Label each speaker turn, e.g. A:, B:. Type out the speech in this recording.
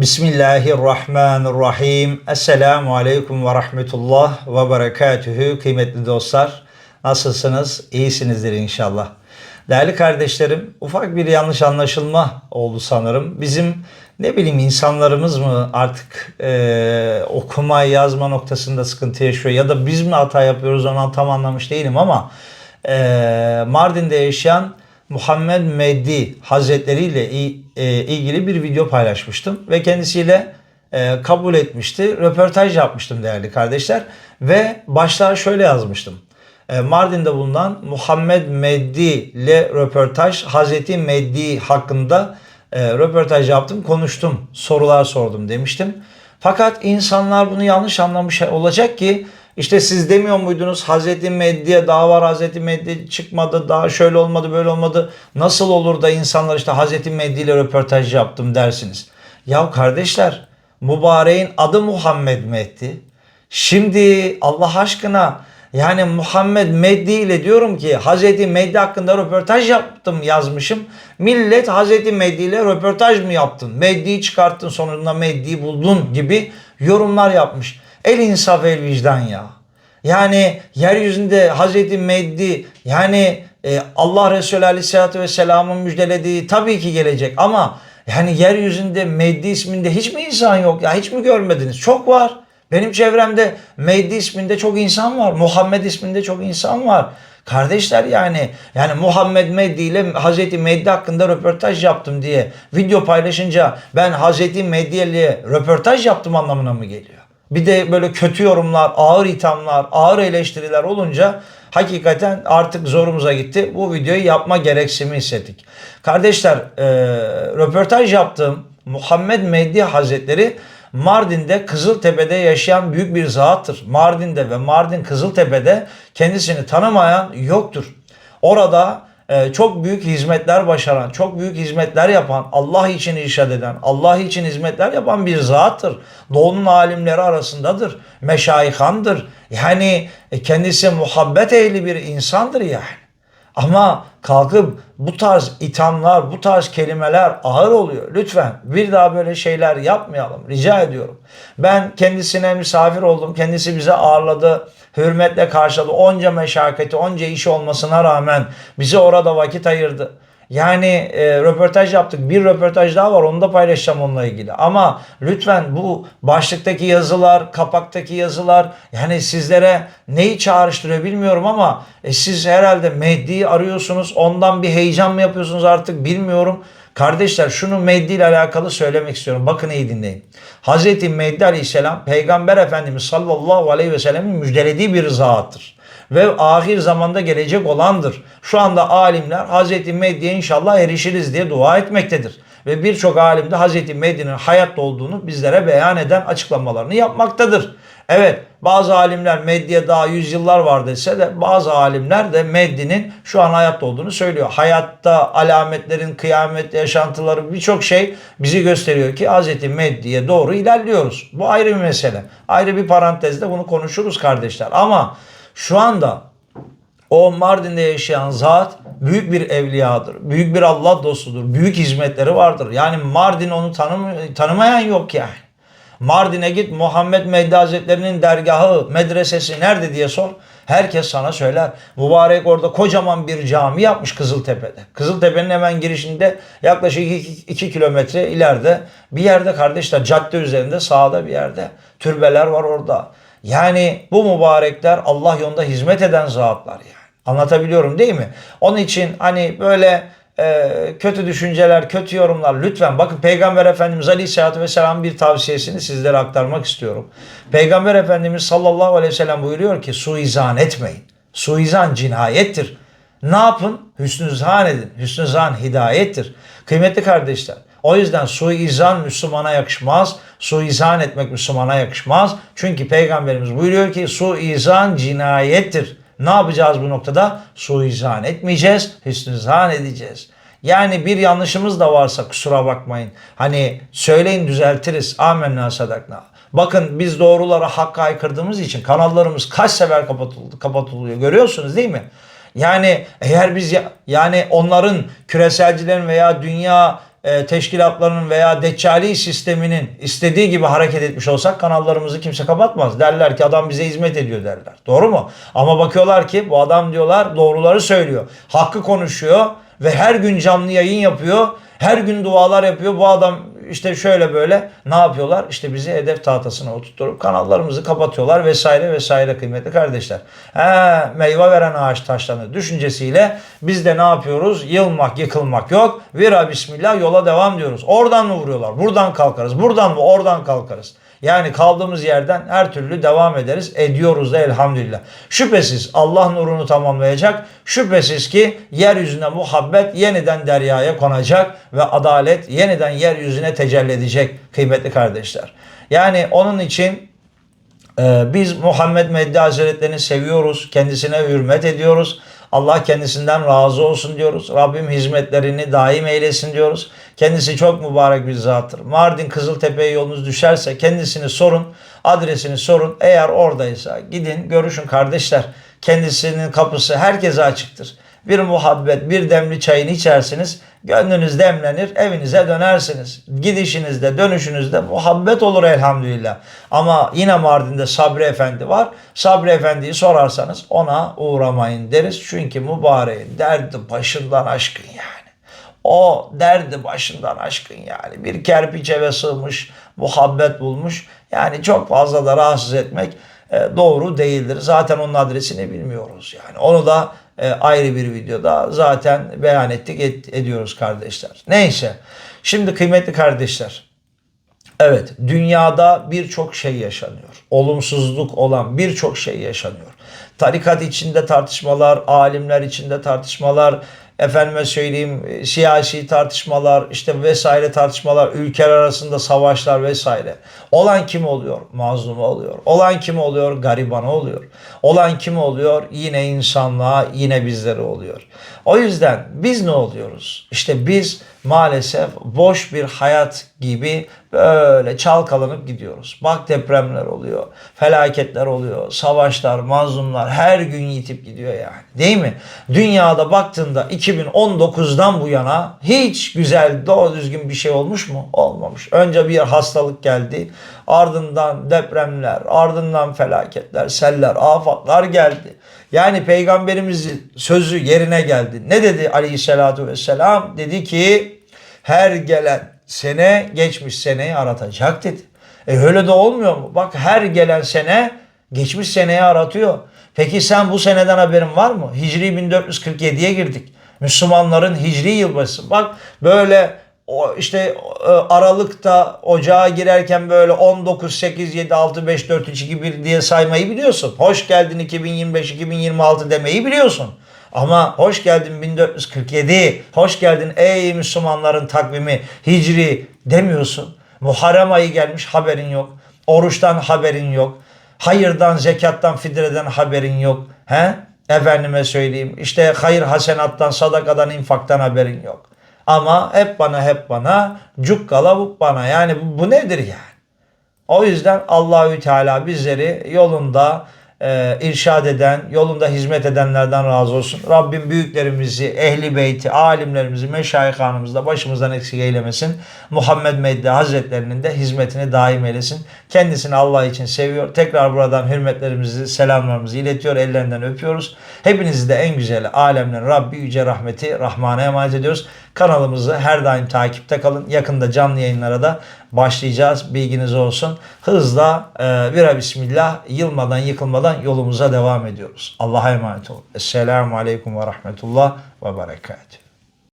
A: Bismillahirrahmanirrahim. Esselamu Aleyküm ve Rahmetullah ve Berekatühü. Kıymetli dostlar, nasılsınız? İyisinizdir inşallah. Değerli kardeşlerim, ufak bir yanlış anlaşılma oldu sanırım. Bizim ne bileyim insanlarımız mı artık e, okuma yazma noktasında sıkıntı yaşıyor ya da biz mi hata yapıyoruz onu tam anlamış değilim ama e, Mardin'de yaşayan Muhammed Mehdi Hazretleri ile e, ilgili bir video paylaşmıştım ve kendisiyle e, kabul etmişti. Röportaj yapmıştım değerli kardeşler ve başlığa şöyle yazmıştım. E, Mardin'de bulunan Muhammed Mehdi ile röportaj Hazreti Mehdi hakkında röportaj yaptım, konuştum, sorular sordum demiştim. Fakat insanlar bunu yanlış anlamış olacak ki işte siz demiyor muydunuz Hazreti Mehdi'ye daha var Hazreti Mehdi çıkmadı daha şöyle olmadı böyle olmadı. Nasıl olur da insanlar işte Hazreti Mehdi ile röportaj yaptım dersiniz. Ya kardeşler mübareğin adı Muhammed Mehdi. Şimdi Allah aşkına yani Muhammed Mehdi ile diyorum ki Hazreti Mehdi hakkında röportaj yaptım yazmışım. Millet Hazreti Mehdi ile röportaj mı yaptın? Mehdi'yi çıkarttın sonunda Mehdi'yi buldun gibi yorumlar yapmış. El insaf el vicdan ya. Yani yeryüzünde Hazreti Mehdi yani e, Allah Resulü Aleyhisselatü Vesselam'ın müjdelediği tabii ki gelecek ama yani yeryüzünde Mehdi isminde hiç mi insan yok ya hiç mi görmediniz? Çok var. Benim çevremde Mehdi isminde çok insan var. Muhammed isminde çok insan var. Kardeşler yani yani Muhammed Mehdi ile Hazreti Mehdi hakkında röportaj yaptım diye video paylaşınca ben Hazreti Mehdi ile röportaj yaptım anlamına mı geliyor? Bir de böyle kötü yorumlar, ağır ithamlar, ağır eleştiriler olunca hakikaten artık zorumuza gitti. Bu videoyu yapma gereksinimi hissettik. Kardeşler e, röportaj yaptığım Muhammed Mehdi Hazretleri Mardin'de Kızıltepe'de yaşayan büyük bir zattır. Mardin'de ve Mardin Kızıltepe'de kendisini tanımayan yoktur. Orada çok büyük hizmetler başaran, çok büyük hizmetler yapan, Allah için irşad eden, Allah için hizmetler yapan bir zattır. Doğunun alimleri arasındadır. Meşayihandır. Yani e, kendisi muhabbet ehli bir insandır yani. Ama kalkıp bu tarz ithamlar, bu tarz kelimeler ağır oluyor. Lütfen bir daha böyle şeyler yapmayalım. Rica ediyorum. Ben kendisine misafir oldum. Kendisi bize ağırladı. Hürmetle karşıladı. Onca meşakkati, onca iş olmasına rağmen bize orada vakit ayırdı. Yani e, röportaj yaptık. Bir röportaj daha var. Onu da paylaşacağım onunla ilgili. Ama lütfen bu başlıktaki yazılar, kapaktaki yazılar yani sizlere neyi çağrıştırıyor bilmiyorum ama e, siz herhalde Mehdi'yi arıyorsunuz. Ondan bir heyecan mı yapıyorsunuz artık bilmiyorum. Kardeşler şunu Mehdi ile alakalı söylemek istiyorum. Bakın iyi dinleyin. Hazreti Mehdi Aleyhisselam Peygamber Efendimiz sallallahu aleyhi ve sellemin müjdelediği bir zattır ve ahir zamanda gelecek olandır. Şu anda alimler Hazreti Mehdi'ye inşallah erişiriz diye dua etmektedir. Ve birçok alim de Hazreti Mehdi'nin hayatta olduğunu bizlere beyan eden açıklamalarını yapmaktadır. Evet bazı alimler Mehdi'ye daha yüzyıllar var dese de bazı alimler de Mehdi'nin şu an hayatta olduğunu söylüyor. Hayatta alametlerin, kıyamet yaşantıları birçok şey bizi gösteriyor ki Hazreti Mehdi'ye doğru ilerliyoruz. Bu ayrı bir mesele. Ayrı bir parantezde bunu konuşuruz kardeşler. Ama şu anda o Mardin'de yaşayan zat büyük bir evliyadır. Büyük bir Allah dostudur. Büyük hizmetleri vardır. Yani Mardin onu tanım tanımayan yok yani. Mardin'e git Muhammed Mehdi Hazretleri'nin dergahı, medresesi nerede diye sor. Herkes sana söyler. Mübarek orada kocaman bir cami yapmış Kızıltepe'de. Kızıltepe'nin hemen girişinde yaklaşık 2 kilometre ileride bir yerde kardeşler cadde üzerinde sağda bir yerde türbeler var orada. Yani bu mübarekler Allah yolunda hizmet eden zatlar yani. Anlatabiliyorum değil mi? Onun için hani böyle e, kötü düşünceler, kötü yorumlar lütfen bakın Peygamber Efendimiz Aleyhisselatü Vesselam'ın bir tavsiyesini sizlere aktarmak istiyorum. Peygamber Efendimiz sallallahu aleyhi ve sellem buyuruyor ki suizan etmeyin. Suizan cinayettir. Ne yapın? Hüsnü zan edin. Hüsnü zan hidayettir. Kıymetli kardeşler o yüzden suizan Müslümana yakışmaz. Suizan etmek Müslümana yakışmaz. Çünkü Peygamberimiz buyuruyor ki suizan cinayettir. Ne yapacağız bu noktada? Suizan etmeyeceğiz, hüsnüzan edeceğiz. Yani bir yanlışımız da varsa kusura bakmayın. Hani söyleyin düzeltiriz. Amenna sadakna. Bakın biz doğrulara hakka aykırdığımız için kanallarımız kaç sefer kapatıldı, kapatılıyor. Görüyorsunuz değil mi? Yani eğer biz ya, yani onların küreselcilerin veya dünya e, teşkilatlarının veya Deccali sisteminin istediği gibi hareket etmiş olsak kanallarımızı kimse kapatmaz. Derler ki adam bize hizmet ediyor derler. Doğru mu? Ama bakıyorlar ki bu adam diyorlar doğruları söylüyor. Hakkı konuşuyor ve her gün canlı yayın yapıyor. Her gün dualar yapıyor. Bu adam işte şöyle böyle ne yapıyorlar? İşte bizi hedef tahtasına oturtup kanallarımızı kapatıyorlar vesaire vesaire kıymetli kardeşler. He, meyve veren ağaç taşlanır düşüncesiyle biz de ne yapıyoruz? Yılmak, yıkılmak yok. Vira bismillah yola devam diyoruz. Oradan mı vuruyorlar? Buradan kalkarız. Buradan mı? Oradan kalkarız. Yani kaldığımız yerden her türlü devam ederiz. Ediyoruz da elhamdülillah. Şüphesiz Allah nurunu tamamlayacak. Şüphesiz ki yeryüzüne muhabbet yeniden deryaya konacak ve adalet yeniden yeryüzüne tecelli edecek kıymetli kardeşler. Yani onun için ee, biz Muhammed Mehdi Hazretlerini seviyoruz. Kendisine hürmet ediyoruz. Allah kendisinden razı olsun diyoruz. Rabbim hizmetlerini daim eylesin diyoruz. Kendisi çok mübarek bir zattır. Mardin Kızıltepe'ye yolunuz düşerse kendisini sorun. Adresini sorun. Eğer oradaysa gidin görüşün kardeşler. Kendisinin kapısı herkese açıktır. Bir muhabbet, bir demli çayını içersiniz. Gönlünüz demlenir, evinize dönersiniz. Gidişinizde, dönüşünüzde muhabbet olur elhamdülillah. Ama yine Mardin'de Sabri Efendi var. Sabri Efendi'yi sorarsanız ona uğramayın deriz. Çünkü mübareğin derdi başından aşkın yani. O derdi başından aşkın yani. Bir kerpiç eve sığmış, muhabbet bulmuş. Yani çok fazla da rahatsız etmek doğru değildir. Zaten onun adresini bilmiyoruz yani. Onu da e, ayrı bir videoda zaten beyan ettik et, ediyoruz kardeşler. Neyse. Şimdi kıymetli kardeşler. Evet, dünyada birçok şey yaşanıyor. Olumsuzluk olan birçok şey yaşanıyor. Tarikat içinde tartışmalar, alimler içinde tartışmalar, efendime söyleyeyim e, siyasi tartışmalar, işte vesaire tartışmalar, ülkeler arasında savaşlar vesaire. Olan kim oluyor? Mazlum oluyor. Olan kim oluyor? Gariban oluyor. Olan kim oluyor? Yine insanlığa, yine bizlere oluyor. O yüzden biz ne oluyoruz? İşte biz maalesef boş bir hayat gibi böyle çalkalanıp gidiyoruz. Bak depremler oluyor, felaketler oluyor, savaşlar, mazlumlar her gün yitip gidiyor yani. Değil mi? Dünyada baktığında 2019'dan bu yana hiç güzel, doğru düzgün bir şey olmuş mu? Olmamış. Önce bir hastalık geldi, ardından depremler, ardından felaketler, seller, afatlar geldi. Yani peygamberimizin sözü yerine geldi. Ne dedi aleyhissalatu vesselam? Dedi ki her gelen sene geçmiş seneyi aratacak dedi. E öyle de olmuyor mu? Bak her gelen sene geçmiş seneyi aratıyor. Peki sen bu seneden haberin var mı? Hicri 1447'ye girdik. Müslümanların hicri yılbaşı. Bak böyle o işte e, Aralık'ta ocağa girerken böyle 19, 8, 7, 6, 5, 4, 3, 2, 1 diye saymayı biliyorsun. Hoş geldin 2025, 2026 demeyi biliyorsun. Ama hoş geldin 1447, hoş geldin ey Müslümanların takvimi Hicri demiyorsun. Muharrem ayı gelmiş haberin yok. Oruçtan haberin yok. Hayırdan, zekattan, fitreden haberin yok. He? Efendime söyleyeyim. İşte hayır hasenattan, sadakadan, infaktan haberin yok. Ama hep bana hep bana cukkala bu bana. Yani bu, bu nedir yani? O yüzden Allahü Teala bizleri yolunda e, irşad eden, yolunda hizmet edenlerden razı olsun. Rabbim büyüklerimizi, ehli beyti, alimlerimizi, meşayih hanımızda başımızdan eksik eylemesin. Muhammed Medde Hazretlerinin de hizmetini daim eylesin. Kendisini Allah için seviyor. Tekrar buradan hürmetlerimizi, selamlarımızı iletiyor. Ellerinden öpüyoruz. Hepinizi de en güzel alemlerin Rabbi Yüce Rahmeti Rahman'a emanet ediyoruz. Kanalımızı her daim takipte kalın. Yakında canlı yayınlara da başlayacağız. Bilginiz olsun. Hızla e, bira bismillah yılmadan yıkılmadan yolumuza devam ediyoruz. Allah'a emanet olun. Esselamu Aleyküm ve Rahmetullah ve Berekatuhu.